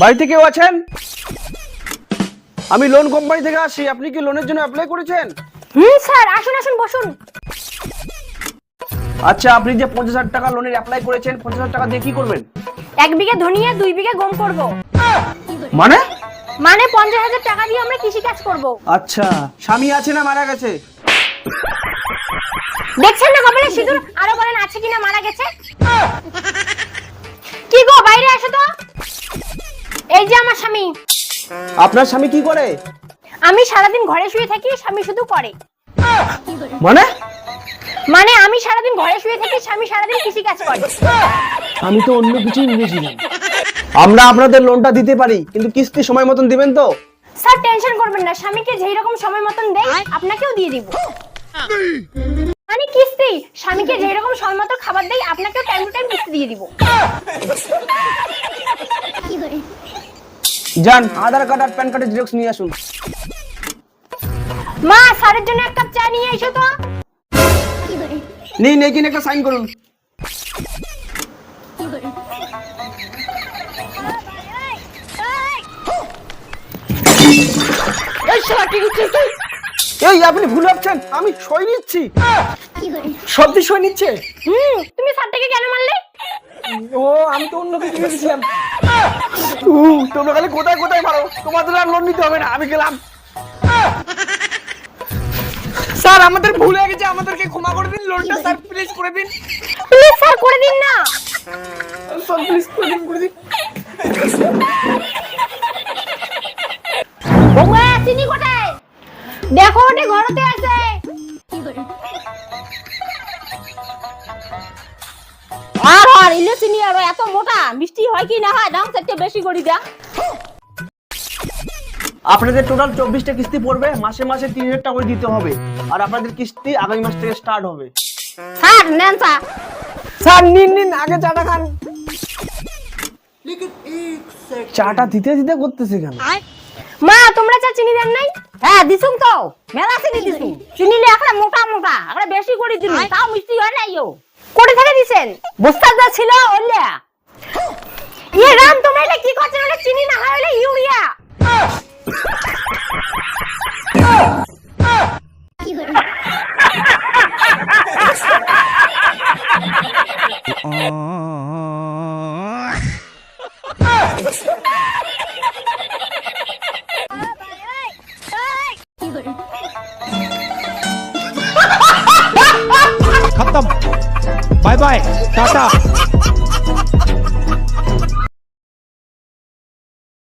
বাড়িতে কেউ আছেন? আমি লোন কোম্পানি থেকে আসি আপনি কি লোনের জন্য অ্যাপ্লাই করেছেন? হুম স্যার আসুন আসুন বসুন। আচ্ছা আপনি যে পঞ্চাশ হাজার টাকা লোনের অ্যাপ্লাই করেছেন পঞ্চাশ হাজার টাকা দিয়ে কি করবেন? এক বিঘা ধনিয়া দুই বিঘা গম করব। মানে? মানে পঞ্চাশ হাজার টাকা দিয়ে আমরা কৃষি কাজ করব। আচ্ছা স্বামী আছে না মারা গেছে? দেখছেন না কপালে সিঁদুর? আরও বলেন আছে কিনা মারা গেছে? কি গো এই যে আমার স্বামী। আপনার স্বামী কি করে? আমি সারাদিন ঘরে শুয়ে থাকি স্বামী শুধু করে। মানে? মানে আমি সারাদিন ঘরে শুয়ে থাকি স্বামী সারাদিন কৃষি কাজ করে। আমি তো অন্য কিছুই ভেবেছিলাম আমরা আপনাদের লোনটা দিতে পারি কিন্তু কিস্তি সময় মতন দিবেন তো? স্যার টেনশন করবেন না স্বামীকে যেই রকম সময় মতন দেয় আপনাকেও দিয়ে দিব। মানে কিস্তি স্বামীকে যেই রকম সময় মতো খাবার দেয় আপনাকেও টাইম টু টাইম কিস্তি দিয়ে দিব। যান আধার কার্ড আর প্যান কার্ডের জেরক্স নিয়ে আসুন। মা স্যারের জন্য এক কাপ চা নিয়ে এসো তো। নিন এখানে একটা সাইন করুন। এই আপনি ভুল ভাবছেন আমি সই নিচ্ছি। সত্যি সই নিচ্ছে। হুম তুমি স্যারটাকে কেন মারলে? ও আমি তো অন্য কিছু ভেবেছিলাম। তোমরা খালি কোথায় কোথায় মারো? তোমাদের আর লোন নিতে হবে না আমি গেলাম। স্যার আমাদের ভুল হয়ে গেছে আমাদেরকে ক্ষমা করে দিন লোনটা স্যার প্লিজ করে দিন। প্লিজ স্যার করে দিন না। স্যার প্লিজ করে দিন করে দিন। বৌমা চিনি কোথায়? দেখো ওটা ঘরতে আছে। আর আর এত মোটা মিষ্টি হয় কি না হয়? দাম বেশি করে দা। আপনাদের টোটাল চব্বিশটা কিস্তি পড়বে মাসে মাসে তিন হাজার টাকা করে দিতে হবে। আর আপনাদের কিস্তি আগামী মাস থেকে স্টার্ট হবে। স্যার নেন স্যার। স্যার নিন নিন আগে চাটা খান। চাটা দিতে দিতে করতেছে কেন? মা তোমরা চা চিনি দেন নাই? হ্যাঁ দিছুম তো। মেলা চিনি দিছুম চিনি একটা মোটা মোটা একটা বেশি করে দিন তাও মিষ্টি হয় নাই ও। কোটে থেকে দিছেন বস্তা যা ছিল ওল্লা ইয়ে রাম তোমরা এটা কি করছেন ওটা চিনি না হয় হলে ইউরিয়া खत्म 拜拜大大